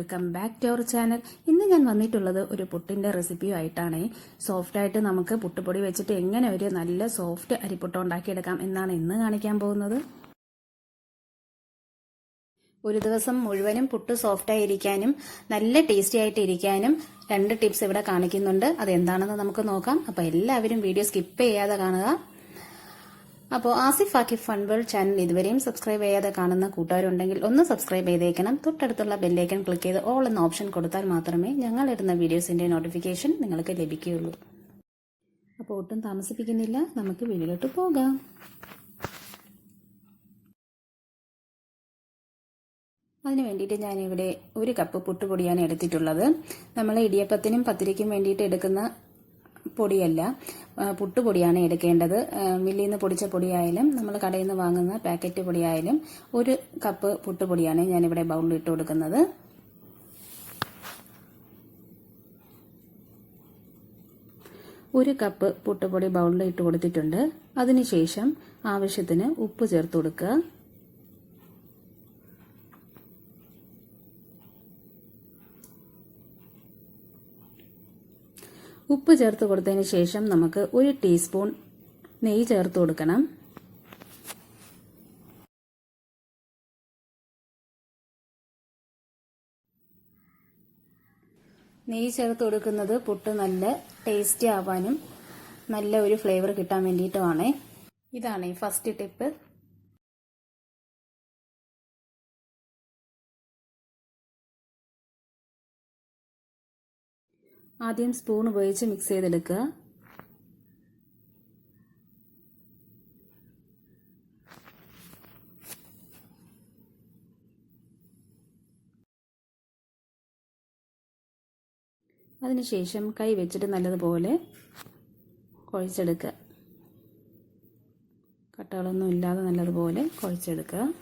Welcome back to our channel ഇന്ന് ഞാൻ വന്നിട്ടുള്ളത് ഒരു പുട്ടിന്റെ റെസിപ്പിയും ആയിട്ടാണ്. സോഫ്റ്റ് ആയിട്ട് നമുക്ക് പുട്ടുപൊടി വെച്ചിട്ട് എങ്ങനെ ഒരു നല്ല സോഫ്റ്റ് അരിപ്പുട്ട് ഉണ്ടാക്കിയെടുക്കാം എന്നാണ് ഇന്ന് കാണിക്കാൻ പോകുന്നത്. ഒരു ദിവസം മുഴുവനും പുട്ട് സോഫ്റ്റ് ആയിരിക്കാനും നല്ല ടേസ്റ്റി ആയിട്ട് ഇരിക്കാനും രണ്ട് ടിപ്സ് ഇവിടെ കാണിക്കുന്നുണ്ട്. അതെന്താണെന്ന് നമുക്ക് നോക്കാം. അപ്പോൾ എല്ലാവരും വീഡിയോ സ്കിപ്പ് ചെയ്യാതെ കാണുക. അപ്പോൾ Asif Akif fun world channel ഇതുവരെയും സബ്സ്ക്രൈബ് ചെയ്യാതെ കാണുന്ന കൂട്ടുകാരുണ്ടെങ്കിൽ ഒന്ന് സബ്സ്ക്രൈബ് ചെയ്തേക്കണം. തൊട്ടടുത്തുള്ള ബെല്ലൈക്കൺ ക്ലിക്ക് ചെയ്ത് ഓൾ എന്ന ഓപ്ഷൻ കൊടുത്താൽ മാത്രമേ ഞങ്ങൾ ഇടുന്ന വീഡിയോസിന്റെ നോട്ടിഫിക്കേഷൻ നിങ്ങൾക്ക് ലഭിക്കുകയുള്ളൂ. അപ്പോൾ ഒട്ടും താമസിപ്പിക്കുന്നില്ല. നമുക്ക് വീഡിയോയിലോട്ട് പോകാം. അതിന് വേണ്ടിയിട്ട് ഞാനിവിടെ ഒരു കപ്പ് പുട്ടുപൊടിയാണ് എടുത്തിട്ടുള്ളത്. നമ്മൾ ഇടിയപ്പത്തിനും പത്തിരിക്കും വേണ്ടിയിട്ട് എടുക്കുന്ന പൊടിയല്ല. പുട്ടുപൊടിയാണ് എടുക്കേണ്ടത്. മില്ലിൽ നിന്ന് പൊടിച്ച പൊടിയായാലും നമ്മൾ കടയിൽ നിന്ന് വാങ്ങുന്ന പാക്കറ്റ് പൊടിയായാലും ഒരു കപ്പ് പുട്ടുപൊടിയാണ് ഞാനിവിടെ ബൗളിൽ ഇട്ട് കൊടുക്കുന്നത്. ഒരു കപ്പ് പുട്ടുപൊടി ബൗളിൽ ഇട്ട് കൊടുത്തിട്ടുണ്ട്. അതിനുശേഷം ആവശ്യത്തിന് ഉപ്പ് ചേർത്ത് കൊടുക്കുക. ചേർത്ത് കൊടുത്തതിന് ശേഷം നമുക്ക് ഒരു ടീസ്പൂൺ നെയ്യ് ചേർത്ത് കൊടുക്കണം. നെയ്യ് ചേർത്ത് കൊടുക്കുന്നത് പുട്ട് നല്ല ടേസ്റ്റി ആവാനും നല്ല ഒരു ഫ്ലേവർ കിട്ടാൻ വേണ്ടിയിട്ടുമാണ്. ഇതാണ് ഈ ഫസ്റ്റ് ടിപ്പ്. ആദ്യം സ്പൂൺ ഉപയോഗിച്ച് മിക്സ് ചെയ്തെടുക്കുക. അതിനുശേഷം കൈ വെച്ചിട്ട് നല്ലതുപോലെ കുഴച്ചെടുക്കുക. കട്ടകളൊന്നും ഇല്ലാതെ നല്ലതുപോലെ കുഴച്ചെടുക്കുക.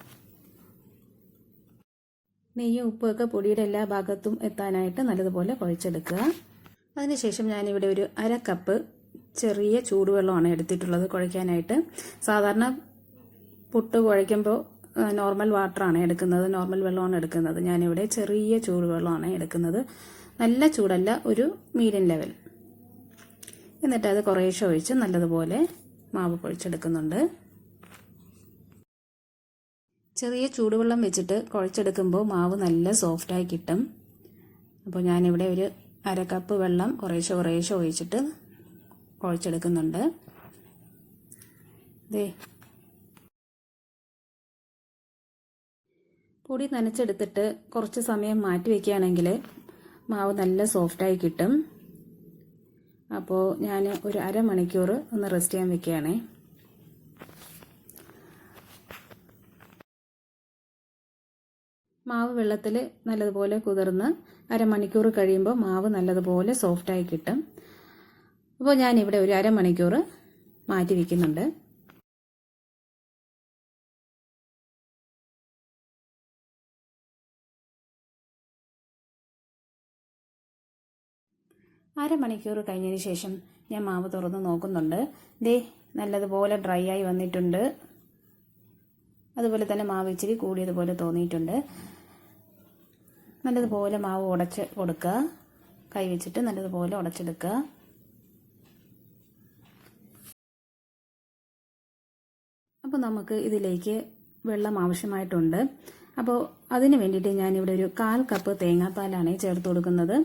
നെയ്യും ഉപ്പുമൊക്കെ പൊടിയുടെ എല്ലാ ഭാഗത്തും എത്താനായിട്ട് നല്ലതുപോലെ കുഴച്ചെടുക്കുക. അതിനുശേഷം ഞാനിവിടെ ഒരു അര കപ്പ് ചെറിയ ചൂടുവെള്ളമാണ് എടുത്തിട്ടുള്ളത് കുഴയ്ക്കാനായിട്ട്. സാധാരണ പുട്ട് കുഴയ്ക്കുമ്പോൾ നോർമൽ വാട്ടറാണ് എടുക്കുന്നത്. നോർമൽ വെള്ളമാണ് എടുക്കുന്നത്. ഞാനിവിടെ ചെറിയ ചൂടുവെള്ളമാണ് എടുക്കുന്നത്. നല്ല ചൂടല്ല ഒരു മീഡിയം ലെവൽ എന്നിട്ട് അത് കുറേശ്ശെ ഒഴിച്ച് നല്ലതുപോലെ മാവ് പൊഴിച്ചെടുക്കുന്നുണ്ട്. ചെറിയ ചൂടുവെള്ളം വെച്ചിട്ട് കുഴച്ചെടുക്കുമ്പോൾ മാവ് നല്ല സോഫ്റ്റായി കിട്ടും. അപ്പോൾ ഞാനിവിടെ ഒരു അര കപ്പ് വെള്ളം കുറേശ്ശെ കുറേശ്ശെ ഒഴിച്ചിട്ട് കുഴച്ചെടുക്കുന്നുണ്ട്. ദേ. പൊടി നനച്ചെടുത്തിട്ട് കുറച്ച് സമയം മാറ്റി വയ്ക്കുകയാണെങ്കിൽ മാവ് നല്ല സോഫ്റ്റായി കിട്ടും. അപ്പോൾ ഞാൻ ഒരു അരമണിക്കൂർ ഒന്ന് റെസ്റ്റ് ചെയ്യാൻ വെക്കുകയാണേ. മാവ് വെള്ളത്തിൽ നല്ലതുപോലെ കുതിർന്ന് അരമണിക്കൂർ കഴിയുമ്പോൾ മാവ് നല്ലതുപോലെ സോഫ്റ്റായി കിട്ടും. അപ്പോൾ ഞാനിവിടെ ഒരു അരമണിക്കൂർ മാറ്റി വയ്ക്കുന്നുണ്ട് അരമണിക്കൂർ കഴിഞ്ഞതിന് ശേഷം ഞാൻ മാവ് തുറന്ന് നോക്കുന്നുണ്ട്. ദേ നല്ലതുപോലെ ഡ്രൈ ആയി വന്നിട്ടുണ്ട്. അതുപോലെ തന്നെ മാവ് ഇച്ചിരി കൂടിയതുപോലെ തോന്നിയിട്ടുണ്ട്. നല്ലതുപോലെ മാവ് ഉടച്ച് കൊടുക്കുക. കൈ വെച്ചിട്ട് നല്ലതുപോലെ ഉടച്ചെടുക്കുക. അപ്പോൾ നമുക്ക് ഇതിലേക്ക് വെള്ളം ആവശ്യമായിട്ടുണ്ട്. അപ്പോൾ അതിന് വേണ്ടിയിട്ട് ഞാനിവിടെ ഒരു കാൽ കപ്പ് തേങ്ങാപ്പാലാണ് ചേർത്ത് കൊടുക്കുന്നത്.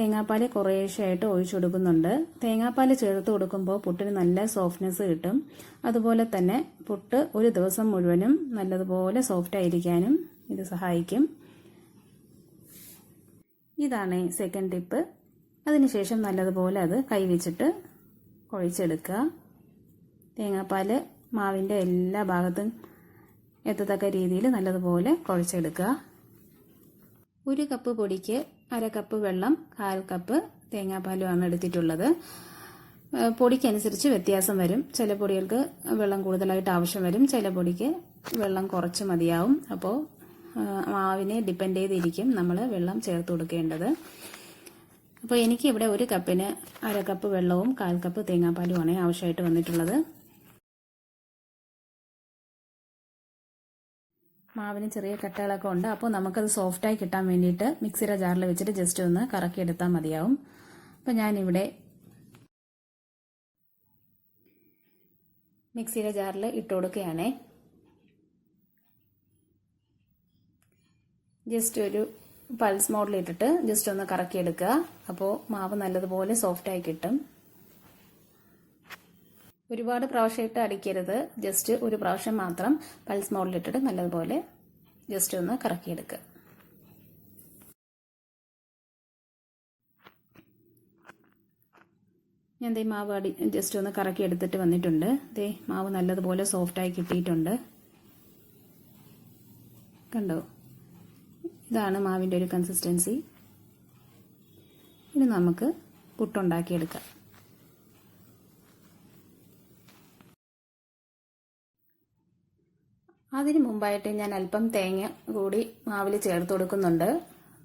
തേങ്ങാപ്പാൽ കുറേശ്ശായിട്ട് ഒഴിച്ചു കൊടുക്കുന്നുണ്ട് തേങ്ങാപ്പാൽ ചേർത്ത് കൊടുക്കുമ്പോൾ പുട്ടിന് നല്ല സോഫ്റ്റ്നെസ് കിട്ടും. അതുപോലെ തന്നെ പുട്ട് ഒരു ദിവസം മുഴുവനും നല്ലതുപോലെ സോഫ്റ്റ് ആയിരിക്കാനും ഇത് സഹായിക്കും. ഇതാണ് സെക്കൻഡ് ടിപ്പ് അതിനുശേഷം നല്ലതുപോലെ അത് കൈവച്ചിട്ട് കുഴച്ചെടുക്കുക. തേങ്ങാപ്പാൽ മാവിന്റെ എല്ലാ ഭാഗത്തും എത്തത്തക്ക രീതിയിൽ നല്ലതുപോലെ കുഴച്ചെടുക്കുക. ഒരു കപ്പ് പൊടിക്ക് അര കപ്പ് വെള്ളം കാൽ കപ്പ് തേങ്ങാപ്പാലുമാണ് എടുത്തിട്ടുള്ളത്. പൊടിക്കനുസരിച്ച് വ്യത്യാസം വരും. ചില പൊടികൾക്ക് വെള്ളം കൂടുതലായിട്ട് ആവശ്യം വരും. ചില പൊടിക്ക് വെള്ളം കുറച്ച് മതിയാവും. അപ്പോൾ മാവിനെ ഡിപ്പെൻഡ് ചെയ്തിരിക്കും നമ്മൾ വെള്ളം ചേർത്ത് കൊടുക്കേണ്ടത്. അപ്പോൾ എനിക്ക് ഇവിടെ ഒരു കപ്പിന് അര കപ്പ് വെള്ളവും കാൽ കപ്പ് തേങ്ങാപ്പാലുമാണ് ആവശ്യമായിട്ട് വന്നിട്ടുള്ളത്. മാവിന് ചെറിയ കട്ടകളൊക്കെ ഉണ്ട്. അപ്പോൾ നമുക്കത് സോഫ്റ്റായി കിട്ടാൻ വേണ്ടിയിട്ട് മിക്സിയുടെ ജാറിൽ വെച്ചിട്ട് ജസ്റ്റ് ഒന്ന് കറക്കിയെടുത്താൽ മതിയാവും. അപ്പോൾ ഞാനിവിടെ മിക്സിയുടെ ജാറിൽ ഇട്ട് കൊടുക്കുകയാണ്. ജസ്റ്റ് ഒരു പൾസ് മോഡിൽ ഇട്ടിട്ട് ജസ്റ്റ് ഒന്ന് കറക്കിയെടുക്കുക. അപ്പോൾ മാവ് നല്ലതുപോലെ സോഫ്റ്റായി കിട്ടും. ഒരുപാട് പ്രാവശ്യം ഇട്ട് അടിക്കരുത്. ജസ്റ്റ് ഒരു പ്രാവശ്യം മാത്രം പൾസ് മോഡിൽ ഇട്ടിട്ട് നല്ലതുപോലെ ജസ്റ്റ് ഒന്ന് കറക്കിയെടുക്കുക ഞാൻ ദേ മാവ് അടി ജസ്റ്റ് ഒന്ന് കറക്കി എടുത്തിട്ട് വന്നിട്ടുണ്ട്. ദേ മാവ് നല്ലതുപോലെ സോഫ്റ്റായി കിട്ടിയിട്ടുണ്ട്. കണ്ടോ? ഇതാണ് മാവിന്റെ ഒരു കൺസിസ്റ്റൻസി ഇനി നമുക്ക് പുട്ടുണ്ടാക്കിയെടുക്കാം. അതിന് മുമ്പായിട്ട് ഞാൻ അല്പം തേങ്ങ കൂടി മാവിൽ ചേർത്ത് കൊടുക്കുന്നുണ്ട്.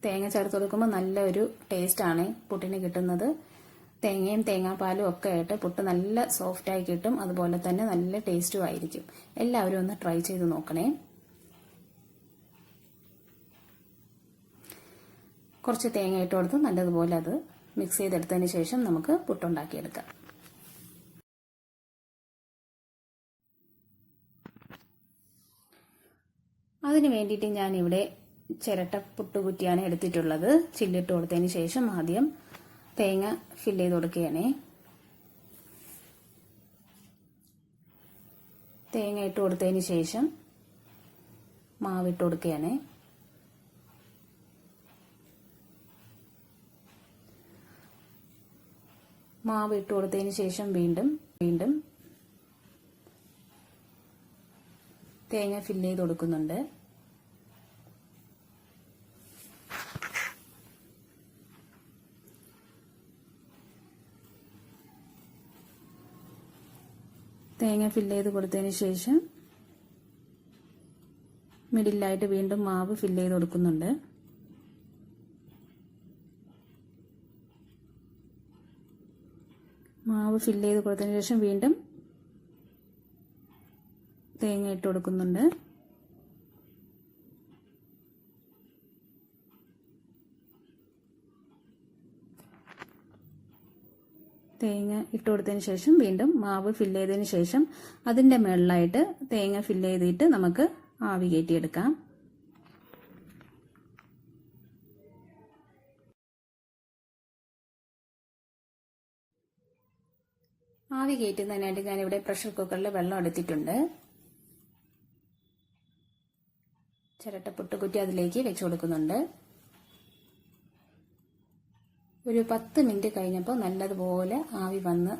തേങ്ങ ചേർത്ത് കൊടുക്കുമ്പോൾ നല്ലൊരു ടേസ്റ്റാണ് പുട്ടിന് കിട്ടുന്നത്. തേങ്ങയും തേങ്ങാപ്പാലും ഒക്കെ ആയിട്ട് പുട്ട് നല്ല സോഫ്റ്റായി കിട്ടും. അതുപോലെ തന്നെ നല്ല ടേസ്റ്റും ആയിരിക്കും. എല്ലാവരും ഒന്ന് ട്രൈ ചെയ്ത് നോക്കണേ. കുറച്ച് തേങ്ങ ഇട്ട് കൊടുത്ത് നല്ലതുപോലെ അത് മിക്സ് ചെയ്തെടുത്തതിന് ശേഷം നമുക്ക് പുട്ടുണ്ടാക്കിയെടുക്കാം. അതിന് വേണ്ടിയിട്ട് ഇവിടെ ചിരട്ട പുട്ടുകുറ്റിയാണ് എടുത്തിട്ടുള്ളത്. ചില്ലിട്ട് കൊടുത്തതിന് ശേഷം ആദ്യം തേങ്ങ ഫില്ല് ചെയ്ത് കൊടുക്കുകയാണേ. തേങ്ങ ഇട്ട് കൊടുത്തതിന് ശേഷം മാവിട്ട് കൊടുക്കുകയാണ്. മാവ് ഇട്ട് കൊടുത്തതിന് ശേഷം വീണ്ടും വീണ്ടും തേങ്ങ ഫില്ല് ചെയ്ത് കൊടുക്കുന്നുണ്ട്. തേങ്ങ ഫില്ല് ചെയ്ത് കൊടുത്തതിന് ശേഷം മിഡിലായിട്ട് വീണ്ടും മാവ് ഫില്ല് ചെയ്ത് കൊടുക്കുന്നുണ്ട്. മാവ് ഫില്ല് ചെയ്ത് കൊടുത്തതിന് ശേഷം വീണ്ടും തേങ്ങ ഇട്ട് കൊടുക്കുന്നുണ്ട്. തേങ്ങ ഇട്ട് കൊടുത്തതിന് ശേഷം വീണ്ടും മാവ് ഫില്ല് ചെയ്തതിന് ശേഷം അതിന്റെ മുകളിലായിട്ട് തേങ്ങ ഫില്ല് ചെയ്തിട്ട് നമുക്ക് ആവി കയറ്റിയെടുക്കാം. ആവി കയറ്റുന്നതിനായിട്ട് ഞാനിവിടെ പ്രഷർ കുക്കറിൽ വെള്ളം എടുത്തിട്ടുണ്ട്. ചിരട്ട പൊട്ടുകുറ്റി അതിലേക്ക് വെച്ചു കൊടുക്കുന്നുണ്ട്. ഒരു പത്ത് മിനിറ്റ് കഴിഞ്ഞപ്പോൾ നല്ലതുപോലെ ആവി വന്ന്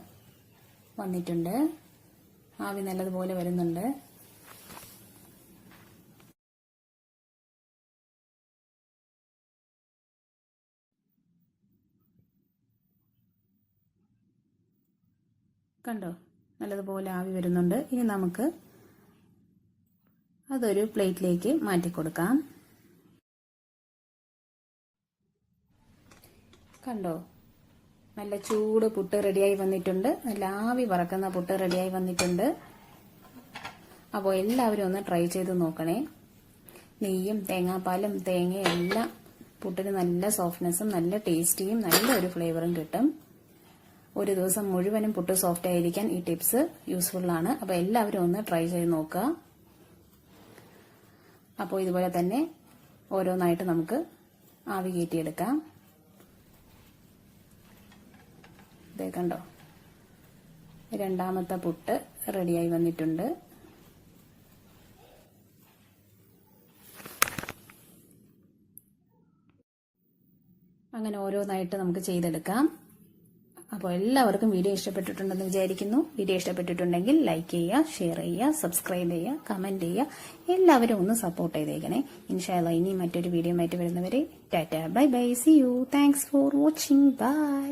വന്നിട്ടുണ്ട്. ആവി നല്ലതുപോലെ വരുന്നുണ്ട്. കണ്ടോ? നല്ലതുപോലെ ആവി വരുന്നുണ്ട്. ഇനി നമുക്ക് അതൊരു പ്ലേറ്റിലേക്ക് മാറ്റി കൊടുക്കാം കണ്ടോ? നല്ല ചൂട് പുട്ട് റെഡിയായി വന്നിട്ടുണ്ട്. നല്ല ആവി പറക്കുന്ന പുട്ട് റെഡിയായി വന്നിട്ടുണ്ട്. അപ്പോൾ എല്ലാവരും ഒന്ന് ട്രൈ ചെയ്ത് നോക്കണേ. നെയ്യും തേങ്ങാപ്പാലും തേങ്ങയും എല്ലാം പുട്ടിന് നല്ല സോഫ്റ്റ്നെസ്സും നല്ല ടേസ്റ്റിയും നല്ല ഒരു ഫ്ലേവറും കിട്ടും. ഒരു ദിവസം മുഴുവനും പുട്ട് സോഫ്റ്റ് ആയിരിക്കാൻ ഈ ടിപ്സ് യൂസ്ഫുൾ ആണ്. അപ്പോൾ എല്ലാവരും ഒന്ന് ട്രൈ ചെയ്ത് നോക്കുക. അപ്പോൾ ഇതുപോലെ തന്നെ ഓരോന്നായിട്ട് നമുക്ക് ആവി കയറ്റിയെടുക്കാം. ഇതേ കണ്ടോ? രണ്ടാമത്തെ പുട്ട് റെഡിയായി വന്നിട്ടുണ്ട്. അങ്ങനെ ഓരോന്നായിട്ട് നമുക്ക് ചെയ്തെടുക്കാം. അപ്പോൾ എല്ലാവർക്കും വീഡിയോ ഇഷ്ടപ്പെട്ടിട്ടുണ്ടെന്ന് വിചാരിക്കുന്നു. വീഡിയോ ഇഷ്ടപ്പെട്ടിട്ടുണ്ടെങ്കിൽ ലൈക്ക് ചെയ്യുക ഷെയർ ചെയ്യുക സബ്സ്ക്രൈബ് ചെയ്യുക കമന്റ് ചെയ്യുക. എല്ലാവരും ഒന്ന് സപ്പോർട്ട് ചെയ്തേക്കണേ. ഇൻഷാല്ല ഇനി മറ്റൊരു വീഡിയോ ആയിട്ട് വരുന്നവരെ ta-ta bye bye see you. Thanks for watching. Bye.